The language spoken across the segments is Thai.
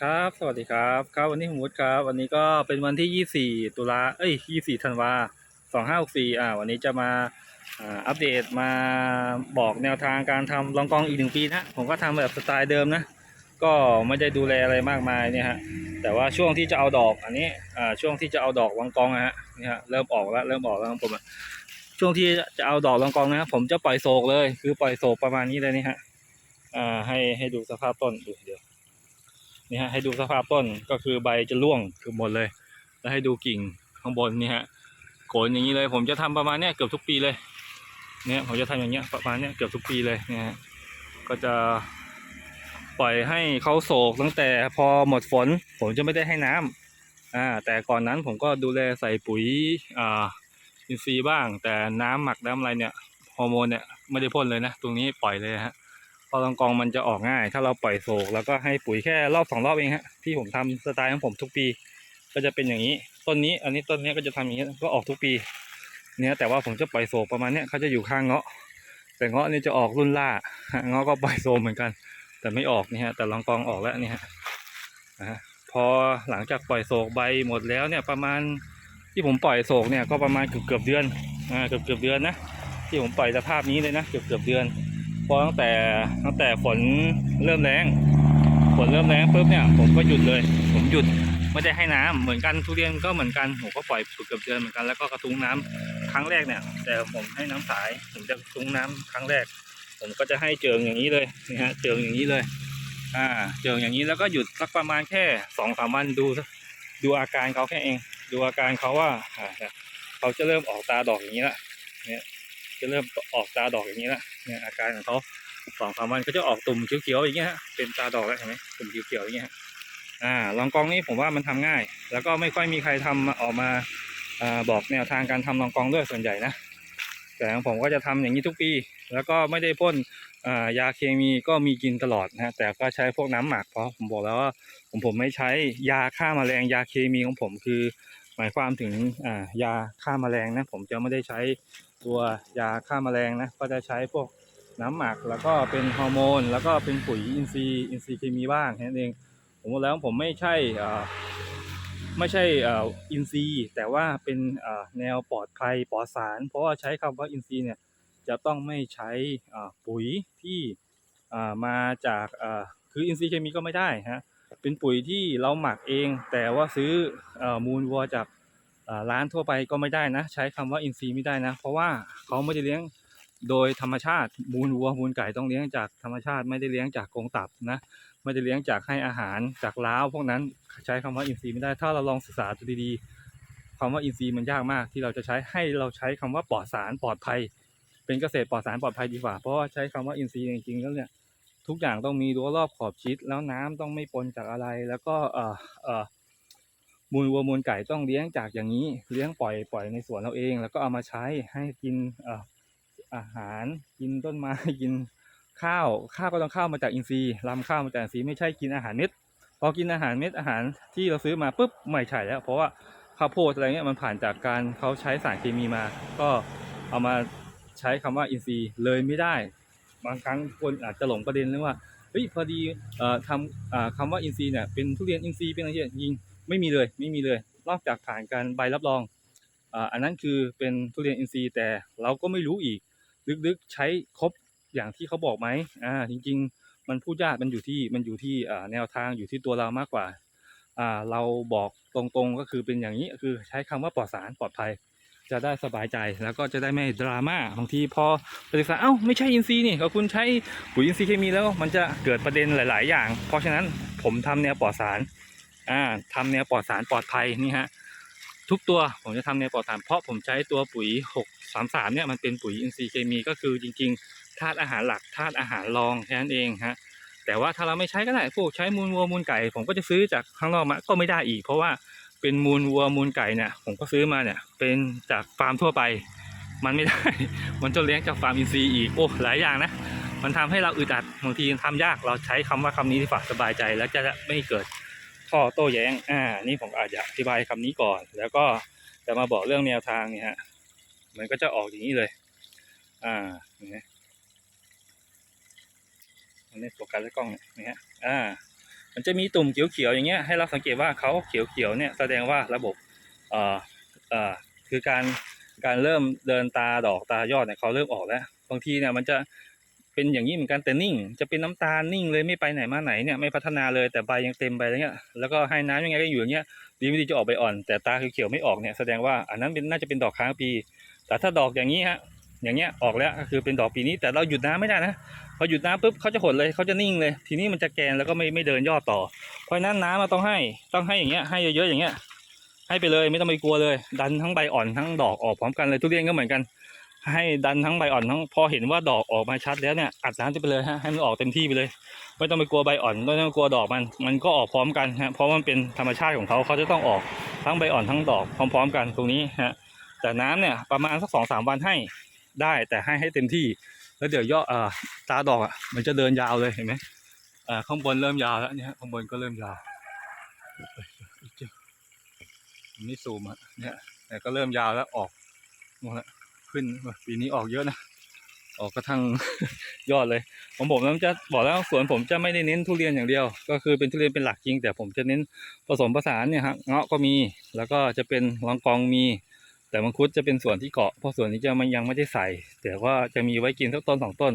ครับ สวัสดีครับ ครับวันนี้ผมวุฒิครับ วันนี้ก็เป็นวันที่ 24 ตุลา เอ้ย 24 ธันวา 2564อ่า วันนี้จะมาอัปเดตมาบอกแนวทางการทำรองกองอีกหนึ่งปีนะ ผมก็ทำแบบสไตล์เดิมนะ ก็ไม่ได้ดูแลอะไรมากมายเนี่ยฮะ แต่ว่าช่วงที่จะเอาดอกอันนี้ อ่า ช่วงที่จะเอาดอกรองกองนะฮะ นี่ฮะ เริ่มออกแล้ว เริ่มออกแล้วของผมอะช่วงที่จะเอาดอกรองกองนะผมจะปล่อยโศกเลย คือปล่อยโศกประมาณนี้เลยนี่ฮะ อ่า ให้ให้ดูสภาพต้นดูเดี๋ยว นี่ฮะให้ดูสภาพต้นก็คือใบจะร่วงคือหมดเลย แล้วให้ดูกิ่งข้างบนนี่ฮะโขนอย่างนี้เลย ผมจะทำประมาณเนี้ยเกือบทุกปีเลยเนี่ยผมจะทำอย่างเงี้ยประมาณเนี้ยเกือบทุกปีเลยเนี่ยฮะก็จะปล่อยให้เขาโศกตั้งแต่พอหมดฝน ผมจะไม่ได้ให้น้ำอ่าแต่ก่อนนั้นผมก็ดูแลใส่ปุ๋ยอ่าอินทรีย์บ้าง แต่น้ำหมักน้ำอะไรเนี่ยฮอร์โมนเนี่ยไม่ได้พ่นเลยนะ ตรงนี้ปล่อยเลยฮะ อลองกองมันจะออกง่าย ถ้าเราปล่อยโศกแล้วก็ให้ปุ๋ยแค่รอบสองรอบเองฮะที่ผมทำสไตล์ของผมทุกปี ก็จะเป็นอย่างนี้ต้นนี้ อันนี้ต้นนี้ก็จะทำอย่างนี้ก็ออกทุกปี เนี่ยแต่ว่าผมจะปล่อยโศกประมาณเนี้ยเขาจะอยู่ข้างเงาะ แต่เงาะนี่จะออกรุ่นล่าเงาะก็ปล่อยโศกเหมือนกัน แต่ไม่ออกนี่ฮะแต่ลองกองออกแล้วนี่ฮะนะพอหลังจากปล่อยโศกใบหมดแล้วเนี่ยประมาณที่ผมปล่อยโศกเนี่ยก็ประมาณเกือบเกือบเดือนอ่าเกือบเกือบเดือนนะที่ผมปล่อยสภาพนี้เลยนะเกือบเกือบเดือน พอตั้งแต่ตั้งแต่ฝนเริ่มแรงฝนเริ่มแรงปุ๊บเนี่ยผมก็หยุดเลย ผมหยุดไม่ได้ให้น้ำเหมือนกันทุเรียนก็เหมือนกันผมก็ปล่อยเกือบเดือนเหมือนกันแล้วก็กระทุ้งน้ำครั้งแรกเนี่ย แต่ผมให้น้ำสายผมจะกระทุ้งน้ำครั้งแรก ผมก็จะให้เจิงอย่างนี้เลยนี่ฮะเจิงอย่างนี้เลย อ่า เจิงอย่างนี้แล้วก็หยุดสักประมาณแค่สองสามวันดูดูอาการเขาแค่เอง ดูอาการเขาว่าเขาจะเริ่มออกตาดอกอย่างนี้ละเนี่ยจะเริ่มออกตาดอกอย่างนี้ละ เนี่ยอาการของเขาสองสามวันก็จะออกตุ่มเขียวๆอย่างเงี้ยเป็นตาดอกแล้วเห็นไหมตุ่มเขียวๆอย่างเงี้ยอ่าลองกองนี่ผมว่ามันทำง่าย แล้วก็ไม่ค่อยมีใครทำออกมาอบอกแนวทางการทำลองกองด้วยส่วนใหญ่นะแต่ของผมก็จะทำอย่างนี้ทุกปี แล้วก็ไม่ได้พ่นยาเคมีก็มีกินตลอดนะแต่ก็ใช้พวกน้ำหมักเพราะผมบอกแล้วว่าผมผมไม่ใช้ยาฆ่าแมลงยาเคมีของผมคือ หมายความถึงยาฆ่าแมลงนะผมจะไม่ได้ใช้ตัวยาฆ่าแมลงนะก็จะใช้พวก น้ำหมักแล้วก็เป็นฮอร์โมน แล้วก็เป็นปุ๋ยอินทรีย์อินทรีย์เคมีบ้างแค่นั้นเอง ผมบอกแล้วผมไม่ใช่ไม่ใช่อินทรีย์ แต่ว่าเป็นแนวปลอดภัยปลอดสาร เพราะว่าใช้คำว่าอินทรีย์เนี่ยจะต้องไม่ใช้ปุ๋ยที่มาจากคืออินทรีย์เคมีก็ไม่ได้ฮะเป็นปุ๋ยที่เราหมักเอง แต่ว่าซื้ออมูลวัวจากร้านทั่วไปก็ไม่ได้นะ ใช้คำว่าอินทรีย์ไม่ได้นะ เพราะว่าเขาไม่ได้เลี้ยง โดยธรรมชาติมูลวัวมูลไก่ต้องเลี้ยงจากธรรมชาติไม่ได้เลี้ยงจากกรงตับนะไม่ได้เลี้ยงจากให้อาหารจากล้าวพวกนั้นใช้คำว่าอินทรีย์ไม่ได้ถ้าเราลองศึกษาดูดีๆคำว่าอินทรีย์มันยากมากที่เราจะใช้ให้เราใช้คำว่าปลอดสารปลอดภัย เป็นเกษตรปลอดสารปลอดภัยดีกว่าเพราะว่าใช้คำว่าอินทรีย์จริงๆแล้วเนี่ยทุกอย่างต้องมีรั้วรอบขอบชิดแล้วน้ำต้องไม่ปนจากอะไรแล้วก็เอ่อเอ่อมูลวัวมูลไก่ต้องเลี้ยงจากอย่างนี้ เลี้ยงปล่อยปล่อยในสวนเราเอง แล้วก็เอามาใช้ให้กินเอาหารกินต้นไม้กินข้าวข้าวก็ต้องข้าวมาจากอินทรีย์ลำข้าวมาจากอินทรีย์ไม่ใช่กินอาหารเม็ดพอกินอาหารเม็ดอาหารที่เราซื้อมาปุ๊บไม่ใช่แล้ว เพราะว่าข้าวโพดอะไรเงี้ยมันผ่านจากการเขาใช้สารเคมีมา ก็เอามาใช้คำว่าอินทรีย์เลยไม่ได้ บางครั้งคนอาจจะหลงประเด็นเรื่องว่าเฮ้ยพอดีอทำคำว่าอินทรีย์เนี่ยเป็นทุเรียนอินทรีย์เป็นอะไรที่ยิงไม่มีเลยไม่มีเลย นอกจากผ่านการใบรับรองอ,อันนั้นคือเป็นทุเรียนอินทรีย์แต่เราก็ไม่รู้อีก ลึกๆใช้ครบอย่างที่เขาบอกไหมอ่า จริง ๆ มันพูดยากมันอยู่ที่มันอยู่ที่แนวทางอยู่ที่ตัวเรามากกว่าอ่า เราบอกตรงๆก็คือเป็นอย่างนี้คือใช้คำว่าปลอดสารปลอดภัย จะได้สบายใจแล้วก็จะได้ไม่ดราม่าบางทีพอปศึกษาเอ้าไม่ใช่อินทรีนี่ก็คุณใช้ปุ๋ยอินทรีเคมีแล้วมันจะเกิดประเด็นหลาย ๆ อย่าง เพราะฉะนั้นผมทำแนวปลอดสารอ่าทำแนวปลอดสารปลอดภัยนี่ฮะ ทุกตัวผมจะทำแนปลอดสารเพราะผมใช้ตัวปุ๋ย 633 เนี่ยมันเป็นปุ๋ยอินทรีย์เคมีก็คือจริงๆธาตุอาหารหลักธาตุอาหารรองแค่นั้นเองฮะแต่ว่าถ้าเราไม่ใช้ก็ได้พวกใช้มูลวัวมูลไก่ ผมก็จะซื้อจากข้างนอกมาก็ไม่ได้อีก เพราะว่าเป็นมูลวัวมูลไก่เนี่ยผมก็ซื้อมาเนี่ยเป็นจากฟาร์มทั่วไป มันไม่ได้ มันจะเลี้ยงจากฟาร์มอินทรีย์อีกโอ้หลายอย่างนะมันทำให้เราอึดอัดบางทีทำยากเราใช้คำว่าคำนี้ที่ฝากสบายใจ แล้วจะไม่เกิด ข้อโต้แย้ง อ่า นี่ผมอาจจะอธิบายคำนี้ก่อน แล้วก็จะมาบอกเรื่องแนวทางเนี่ยฮะ มันก็จะออกอย่างนี้เลย อ่าเนไหมมันไม่โฟกัสแล้วกล้องเนี่ยอ่า มันจะมีตุ่มเขียวๆอย่างเงี้ย ให้เราสังเกตว่าเขาเขียวๆเนี่ยแสดงว่าระบบเอ่อเอ่อคือการการเริ่มเดินตาดอกตายอดเนี่ยเขาเริ่มออกแล้ว บางทีเนี่ยมันจะ เป็นอย่างนี้เหมือนกันแต่นิ่ง จะเป็นน้ำตาลนิ่งเลยไม่ไปไหนมาไหนเนี่ยไม่พัฒนาเลยแต่ใบยังเต็มใบอะไรเงี้ยแล้วก็ให้น้ำยังไงก็อยู่อย่างเงี้ยดีไม่ดีจะออกใบอ่อน แต่ตาเขียวๆไม่ออกเนี่ยแสดงว่าอันนั้นเป็นน่าจะเป็นดอกค้างปี แต่ถ้าดอกอย่างนี้ฮะอย่างเงี้ยออกแล้วก็คือเป็นดอกปีนี้แต่เราหยุดน้ำไม่ได้นะพอหยุดน้ำปุ๊บเขาจะหดเลยเขาจะนิ่งเลย ทีนี้มันจะแกนแล้วก็ไม่ไม่เดินยอดต่อ เพราะฉะนั้นน้ำมันต้องให้ต้องให้อย่างเงี้ยให้เยอะๆอย่างเงี้ยให้ไปเลยไม่ต้องไปกลัวเลย ดันทั้งใบอ่อนทั้งดอกออกพร้อมกันเลยทุเรียนก็เหมือนกัน ให้ดันทั้งใบอ่อนทั้งพอเห็นว่าดอกออกมาชัดแล้วเนี่ยอัดน้ำไปเลยฮะให้มันออกเต็มที่ไปเลย ไม่ต้องไปกลัวใบอ่อนไม่ต้องกลัวดอกมัน มันก็ออกพร้อมกันฮะเพราะมันเป็นธรรมชาติของเขาเขาจะต้องออกทั้งใบอ่อนทั้งดอกพร้อม ๆ กันตรงนี้ฮะแต่น้ำเนี่ยประมาณสักสองสามวันให้ได้แต่ให้ให้เต็มที่ แล้วเดี๋ยวยอดเอ่อตาดอกอะมันจะเดินยาวเลยเห็นไหมอ่าข้างบนเริ่มยาวแล้วเนี่ยข้างบนก็เริ่มยาวนี่ซูมอะเนี่ยแต่ก็เริ่มยาวแล้วออกนู่นละ ขึ้นปีนี้ออกเยอะนะออกกระทั่งยอดเลยของผมมันจะบอกแล้วสวนผมจะไม่ได้เน้นทุเรียนอย่างเดียว ก็คือเป็นทุเรียนเป็นหลักจริง แต่ผมจะเน้นผสมผสานเนี่ยฮะเงาะก็มีแล้วก็จะเป็นลองกองมี แต่มังคุดจะเป็นส่วนที่เกาะเพราะส่วนนี้จะมันยังไม่ได้ใส่ แต่ว่าจะมีไว้กินสักต้นสองต้น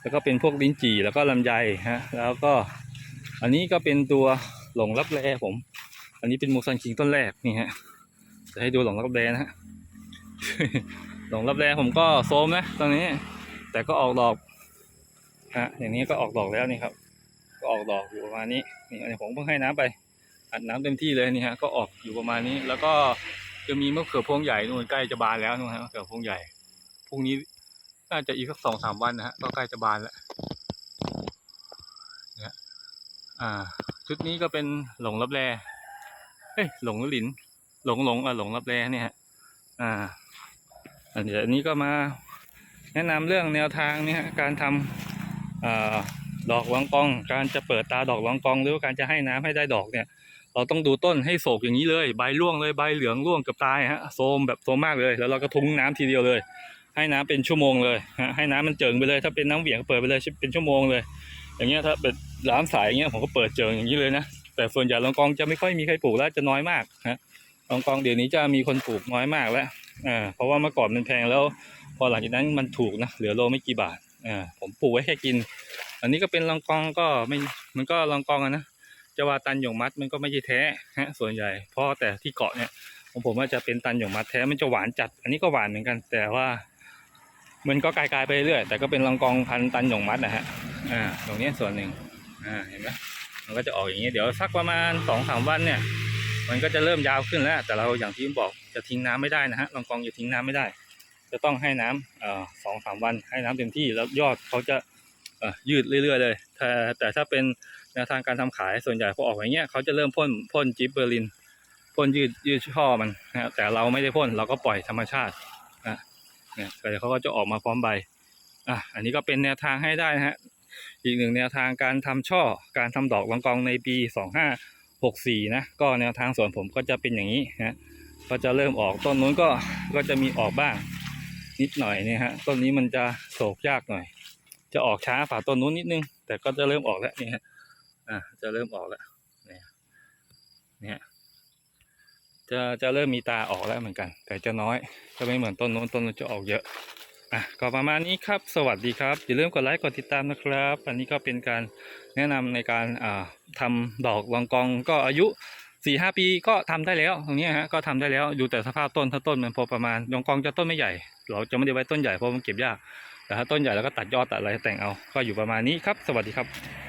แล้วก็เป็นพวกลิ้นจี่แล้วก็ลำไยฮะแล้วก็ อันนี้ก็เป็นตัวหลงรับแรผม อันนี้เป็นมูซันคิงต้นแรกนี่ฮะจะให้ดูหลงรับแรนะฮะ หลงรับแรงผมก็โซมนะตอนนี้ แต่ก็ออกดอกฮะอย่างนี้ก็ออกดอกแล้วนี่ครับ ก็ออกดอกอยู่ประมาณนี้นี่อันนี้ผมเพิ่งให้น้ำไปอัดน้ำเต็มที่เลยนี่ฮะก็ออกอยู่ประมาณนี้ แล้วก็จะมีมะเขือพวงใหญ่นู่นใกล้จะบานแล้วนู่นฮะมะเขือพวงใหญ่พรุ่งนี้น่าจะอีกสักสองสามวันนะฮะก็ใกล้จะบานแล้วเนี่ยอ่า ชุดนี้ก็เป็นหลงรับแรเอ้ยหลงหรือหลิน หลงหลงอะหลงรับแรเนี่ยฮะอ่า อันเดี๋ยวนี้ก็มาแนะนำเรื่องแนวทางเนี่ยฮะการทำอดอกรองกอง การจะเปิดตาดอกรองกอง หรือว่าการจะให้น้ำให้ได้ดอกเนี่ย เราต้องดูต้นให้โศกอย่างนี้เลยใบร่วงเลยใบเหลืองร่วงเกับตายฮะโซมแบบโซมมากเลย แล้วเราก็ทุ้งน้ำทีเดียวเลย ให้น้ำเป็นชั่วโมงเลยฮะให้น้ำมันเจิ่งไปเลย ถ้าเป็นน้ำเหวี่ยงก็เปิดไปเลยเป็นชั่วโมงเลย อย่างเงี้ยถ้าเป็นร้านสายอย่างเงี้ยผมก็เปิดเจิ่งอย่างนี้เลยนะแต่ส่วนใหญ่ลองกองจะไม่ค่อยมีใครปลูกแล้วจะน้อยมากฮะลองกองเดี๋ยวนี้จะมีคนปลูกน้อยมากแล้ว อ่าเพราะว่าเมื่อก่อนมันแพงแล้ว พอหลังจากนั้นมันถูกนะเหลือโลไม่กี่บาทอ่าผมปลูกไว้แค่กิน อันนี้ก็เป็นลองกองก็ไม่มันก็ลองกองอะนะจะว่าตันหยงมัดมันก็ไม่ใช่แท้ฮะส่วนใหญ่เพราะแต่ที่เกาะเนี่ยของผมว่าจะเป็นตันหยงมัดแท้มันจะหวานจัด อันนี้ก็หวานเหมือนกัน แต่ว่ามันก็กลายๆไปเรื่อยแต่ก็เป็นลองกองพันตันหยงมัดนะฮะอ่าตรงนี้ส่วนหนึ่งอ่าเห็นไหมมันก็จะออกอย่างนี้เดี๋ยวสักประมาณสองสามวันเนี่ย มันก็จะเริ่มยาวขึ้นแล้ว แต่เราอย่างที่ผมบอกจะทิ้งน้ำไม่ได้นะฮะลองกองอย่าทิ้งน้ำไม่ได้ จะต้องให้น้ำอ่อสองสามวันให้น้ำเต็มที่แล้วยอดเขาจะยืดเรื่อยๆเลยแต่แต่ถ้าเป็นแนวทางการทำขายส่วนใหญ่พอออกอย่างเงี้ยเขาจะเริ่มพ่นพ่นจิปเบอร์ลินพ่นยืดยืดช่อมันนะแต่เราไม่ได้พ่นเราก็ปล่อยธรรมชาตินะเนี่ยแต่เขาก็จะออกมาพร้อมใบอะอันนี้ก็เป็นแนวทางให้ได้นะฮะอีกหนึ่งแนวทางการทำช่อการทำดอกลองกองในปีสองห้า หกสี่นะก็แนวทางสวนผมก็จะเป็นอย่างนี้นะก็จะเริ่มออกต้นนู้นก็ก็จะมีออกบ้าง นิดหน่อยเนี่ยฮะต้นนี้มันจะโศกยากหน่อย จะออกช้าฝ่าต้นนู้นนิดนึง แต่ก็จะเริ่มออกแล้วนี่ฮะอะจะเริ่มออกแล้วเนี่ยเนี่ยจะจะเริ่มมีตาออกแล้วเหมือนกัน แต่จะน้อยจะไม่เหมือนต้นโน้นต้นนู้นจะออกเยอะ อะก็ประมาณนี้ครับ สวัสดีครับ อย่าลืมกดไลค์กดติดตามนะครับ อันนี้ก็เป็นการแนะนำในการอ่าทำดอกลองกองก็อายุสี่ห้าปีก็ทำได้แล้วตรงนี้ฮะก็ทำได้แล้วอยู่แต่สภาพต้นถ้าต้นมันพอประมาณลองกองจะต้นไม่ใหญ่ เราจะไม่ได้ไว้ต้นใหญ่เพราะมันเก็บยากแต่ถ้าต้นใหญ่แล้วก็ตัดยอดตัดอะไรแต่งเอา ก็อยู่ประมาณนี้ครับ สวัสดีครับ